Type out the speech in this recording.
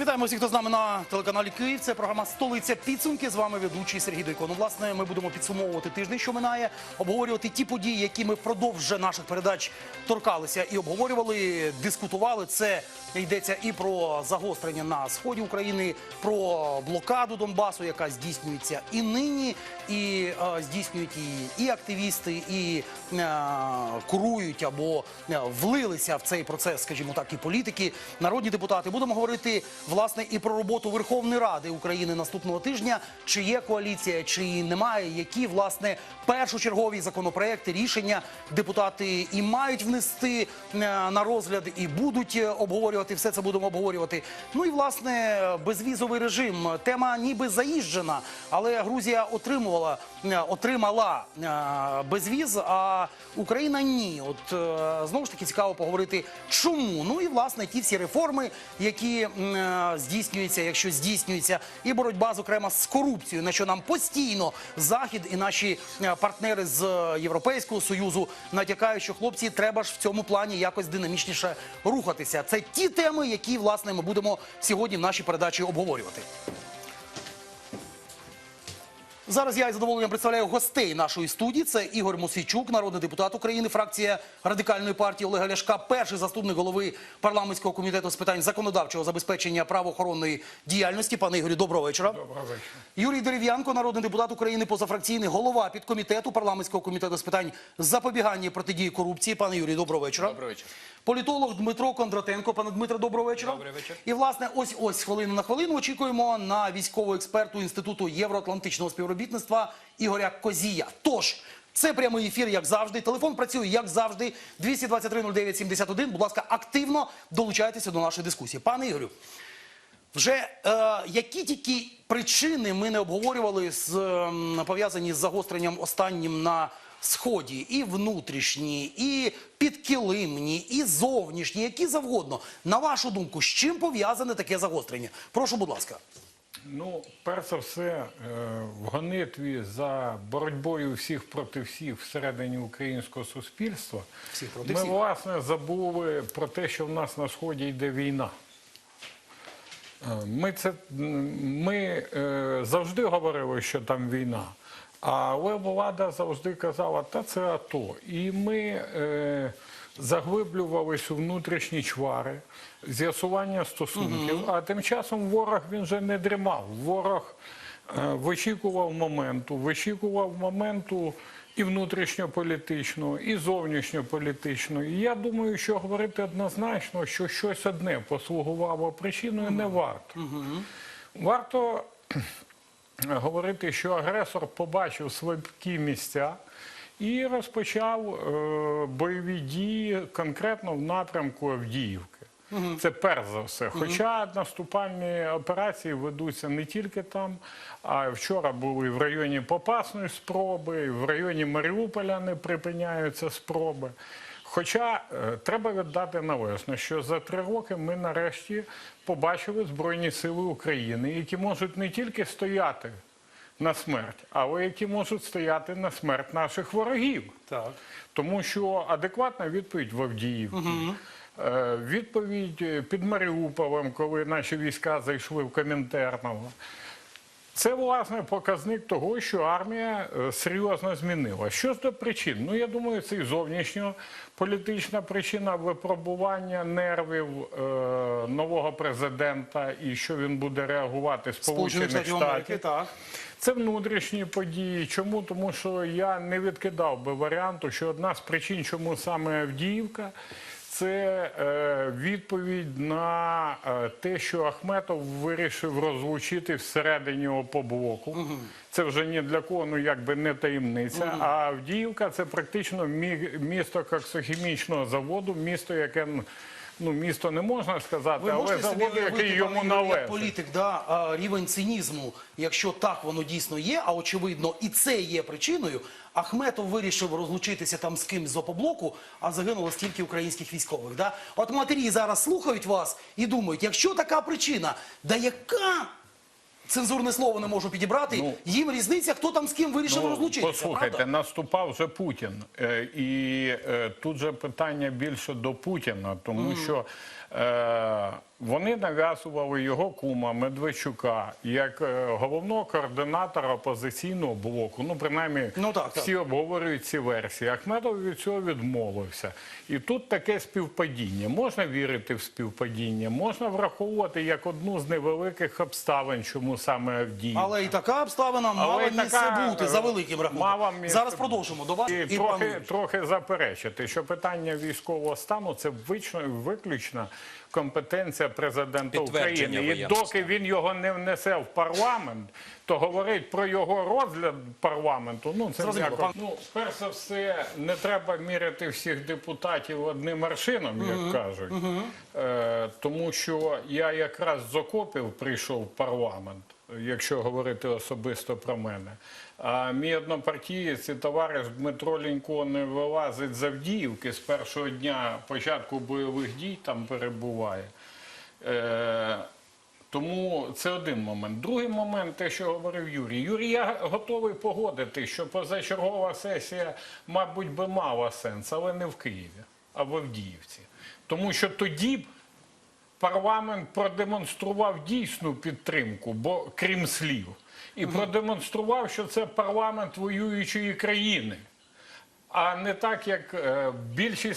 Вітаємо всіх, хто з нами на телеканалі Київ. Це програма Столиця підсумки. З вами ведучий Сергій Дойко. Ну, власне, ми будемо підсумовувати тиждень, що минає, обговорювати ті події, які ми впродовж наших передач торкалися і обговорювали, дискутували. Це йдеться і про загострення на сході України, про блокаду Донбасу, яка здійснюється і нині, і е, здійснюють її і активісти, і е, курують або е, влилися в цей процес, скажімо так, і політики, народні депутати. Будемо говорити власне і про роботу Верховної Ради України наступного тижня. Чи є коаліція, чи її немає, які власне першочергові законопроекти, рішення депутати і мають внести е, на розгляд, і будуть е, обговорювати. Все це будемо обговорювати. Ну і власне безвізовий режим. Тема ніби заїжджена, але Грузія отримувала е, отримала безвіз, а Україна ні. От знову ж таки цікаво поговорити, чому. Ну і власне ті всі реформи, які е, якщо здійснюється, і боротьба, зокрема, з корупцією, на що нам постійно захід і наші е, партнери з е, Європейського союзу натякають, що хлопці треба ж в цьому плані якось динамічніше рухатися. Це ті теми, які власне ми будемо сьогодні в нашій передачі обговорювати. Зараз я із задоволенням представляю гостей нашої студії. Це Ігор Мосійчук, народний депутат України, фракція радикальної партії Олега Ляшка, перший заступник голови парламентського комітету з питань законодавчого забезпечення правоохоронної діяльності. Пане Ігорю, доброго вечора. Доброго вечора. Юрій Дерев'янко, народний депутат України, позафракційний голова підкомітету парламентського комітету з питань запобігання і протидії корупції. Пане Юрій, доброго вечора. Доброго вечора. Політолог Дмитро Кондратенко. Пане Дмитро, доброго вечора. Добрий вечір. І власне, ось ось хвилину на хвилину очікуємо на військового експерту інституту євроатлантичного співробітництва Ігоря Козія. Тож. Це прямий ефір, як завжди. Телефон працює, як завжди. 223 09 71. Будь ласка, активно долучайтеся до нашої дискусії. Пане Ігорю, вже е, які тільки причини ми не обговорювали з ем, пов'язані з загостренням останнім на сході, і внутрішні, і підкилимні, і зовнішні, які завгодно. На вашу думку, з чим пов'язане таке загострення? Прошу, будь ласка. Ну, перш за все, е, в гонитві за боротьбою всіх проти всіх всередині українського суспільства Всіх проти ми всіх. власне забули про те, що в нас на сході йде війна. Е, Ми це ми е, завжди говорили, що там війна. Але влада завжди казала, та це АТО. І ми е, заглиблювалися у внутрішні чвари, з'ясування стосунків. А тим часом ворог він вже не дрімав. Ворог е, вичікував моменту, вичікував моменту і внутрішньополітичного, і зовнішньополітичного. І я думаю, що говорити однозначно, що щось одне послугувало причиною, не варто. Варто говорити, що агресор побачив слабкі місця і розпочав е, бойові дії конкретно в напрямку Авдіївки. Це перш за все. Хоча наступальні операції ведуться не тільки там, а вчора були в районі Попасної спроби, в районі Маріуполя не припиняються спроби. Хоча е, треба віддати належне, що за три роки ми нарешті побачили Збройні Сили України, які можуть не тільки стояти на смерть, але які можуть стояти на смерть наших ворогів. Так. Тому що адекватна відповідь в Авдіївці, е, відповідь під Маріуполем, коли наші війська зайшли в Комінтерново. Це власне показник того, що армія е, серйозно змінила. Що ж до причин? Ну я думаю, це і зовнішньополітична причина випробування нервів е, нового президента і що він буде реагувати Сполучених Штатів. так. Це внутрішні події. Чому? Тому що я не відкидав би варіанту, що одна з причин, чому саме Авдіївка, це е, відповідь на е, те, що Ахметов вирішив розлучити всередині опоблоку. Це вже ні для кого, ну якби не таємниця. А Авдіївка це практично мі- місто коксохімічного заводу, місто, яке ну місто не можна сказати, Ви але можете собі завод, який йому Юрію, як належить. політик, да, а, рівень цинізму, якщо так воно дійсно є, а очевидно, і це є причиною. Ахметов вирішив розлучитися там з ким з опоблоку, а загинуло стільки українських військових. Да? От матері зараз слухають вас і думають, якщо така причина, да яка цензурне слово не можу підібрати. Ну, Їм різниця, хто там з ким вирішив Ну, розлучитися. Послухайте, правда? наступав вже Путін. Е, І е, тут же питання більше до Путіна, тому що е, вони нав'язували його кума Медведчука як е, головного координатора опозиційного блоку. Ну, принаймні, Ну, так, так. всі обговорюють ці версії. Ахмедов від цього відмовився. І тут таке співпадіння. Можна вірити в співпадіння, можна враховувати як одну з невеликих обставин, чому саме Авдіївка. Але і така обставина мала Але місце така, бути за великим мала рахунком. місце Зараз продовжимо до вас І, і, трохи, трохи заперечити, що питання військового стану це вично, виключна компетенція президента України. І доки він його не внесе в парламент, то говорить про його розгляд парламенту. Ну це ніяко. Ну, перш за все, не треба міряти всіх депутатів одним аршином, як кажуть. Е, тому що я якраз з окопів прийшов в парламент, якщо говорити особисто про мене. А мій однопартієць і товариш Дмитро Лінько не вилазить з Авдіївки з першого дня початку бойових дій, там перебуває. Е, тому це один момент. Другий момент, те, що говорив Юрій. Юрій, я готовий погодити, що позачергова сесія, мабуть, би мала сенс, але не в Києві, а в Авдіївці. Тому що тоді б парламент продемонстрував дійсну підтримку, бо крім слів, і продемонстрував, що це парламент воюючої країни. А не так, як е, більшість